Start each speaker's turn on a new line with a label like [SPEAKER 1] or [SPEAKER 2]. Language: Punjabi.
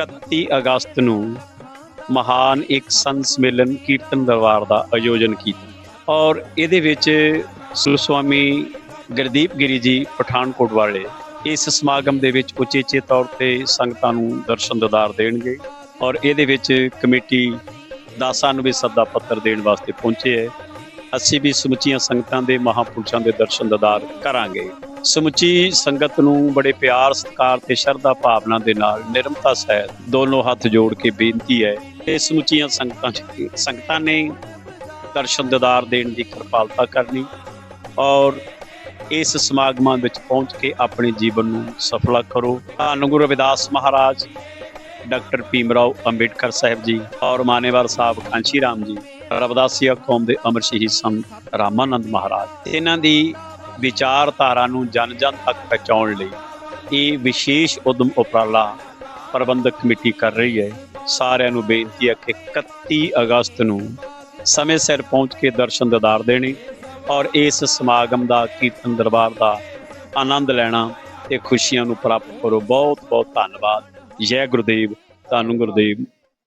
[SPEAKER 1] 31 ਅਗਸਤ ਨੂੰ ਮਹਾਨ ਇੱਕ ਸੰਤ ਸੰਮੇਲਨ ਕੀਰਤਨ ਦਰਬਾਰ ਦਾ ਆਯੋਜਨ ਕੀਤਾ। ਔਰ ਇਹਦੇ ਵਿੱਚ ਸੁਸਵਾਮੀ ਗੁਰਦੀਪ ਗਿਰੀ ਜੀ ਪਠਾਨਕੋਟ ਵਾਲੇ ਇਸ ਸਮਾਗਮ ਦੇ ਵਿੱਚ ਉਚੇਚੇ ਤੌਰ ਤੇ ਸੰਗਤਾਂ ਨੂੰ ਦਰਸ਼ਨ ਦਿਦਾਰ ਦੇਣਗੇ ਔਰ ਇਹਦੇ ਵਿੱਚ ਕਮੇਟੀ ਦਾਸਾਂ ਨੂੰ ਵੀ ਸੱਦਾ ਪੱਤਰ ਦੇਣ ਵਾਸਤੇ ਪਹੁੰਚੇ ਹੈ। ਅਸੀਂ ਵੀ ਸਮੁੱਚੀਆਂ ਸੰਗਤਾਂ ਦੇ ਮਹਾਪੁਰਸ਼ਾਂ ਦੇ ਦਰਸ਼ਨ ਦਿਦਾਰ ਕਰਾਂਗੇ। ਸਮੁੱਚੀ ਸੰਗਤ ਨੂੰ ਬੜੇ ਪਿਆਰ, ਸਤਿਕਾਰ ਤੇ ਸ਼ਰਧਾ ਭਾਵਨਾ ਦੇ ਨਾਲ ਨਿਰਮਤਾ ਸਹਿਤ ਦੋਨੋਂ ਹੱਥ ਜੋੜ ਕੇ ਬੇਨਤੀ ਹੈ ਇਹ ਸਮੁੱਚੀਆਂ ਸੰਗਤਾਂ ਚ ਸੰਗਤਾਂ ਨੇ ਦਰਸ਼ਨ ਦਿਦਾਰ ਦੇਣ ਦੀ ਕਿਰਪਾਲਤਾ ਕਰਨੀ ਔਰ ਇਸ ਸਮਾਗਮਾਂ ਵਿੱਚ ਪਹੁੰਚ ਕੇ ਆਪਣੇ ਜੀਵਨ ਨੂੰ ਸਫਲਾ ਕਰੋ। ਧੰਨ ਗੁਰੂ ਰਵਿਦਾਸ ਮਹਾਰਾਜ, ਡਾਕਟਰ ਭੀਮਰਾਓ ਅੰਬੇਡਕਰ ਸਾਹਿਬ ਜੀ ਔਰ ਮਾਨੇਵਾਰ ਸਾਹਿਬ ਕਾਂਸ਼ੀ ਰਾਮ ਜੀ, ਰਵਦਾਸੀਆ ਕੌਮ ਦੇ ਅਮਰ ਸ਼ਹੀਦ ਸੰਤ ਰਾਮਾਨੰਦ ਮਹਾਰਾਜ। ਇਹਨਾਂ ਦੀ ਵਿਚਾਰਧਾਰਾ ਨੂੰ ਜਨ ਜਨ ਤੱਕ ਪਹੁੰਚਾਉਣ ਲਈ ਇਹ ਵਿਸ਼ੇਸ਼ ਉਦਮ ਉਪਰਾਲਾ ਪ੍ਰਬੰਧਕ ਕਮੇਟੀ ਕਰ ਰਹੀ ਹੈ। ਸਾਰਿਆਂ ਨੂੰ ਬੇਨਤੀ ਹੈ ਕਿ 31 ਅਗਸਤ ਨੂੰ ਸਮੇਂ ਸਿਰ ਪਹੁੰਚ ਕੇ ਦਰਸ਼ਨ ਦਿਦਾਰ ਦੇਣੇ ਔਰ ਇਸ ਸਮਾਗਮ ਦਾ ਕੀਰਤਨ ਦਰਬਾਰ ਦਾ ਆਨੰਦ ਲੈਣਾ ਤੇ ਖੁਸ਼ੀਆਂ ਨੂੰ ਪ੍ਰਾਪਤ ਕਰੋ। ਬਹੁਤ ਬਹੁਤ ਧੰਨਵਾਦ। ਜੈ ਗੁਰਦੇਵ। ਧੰਨ ਗੁਰਦੇਵ।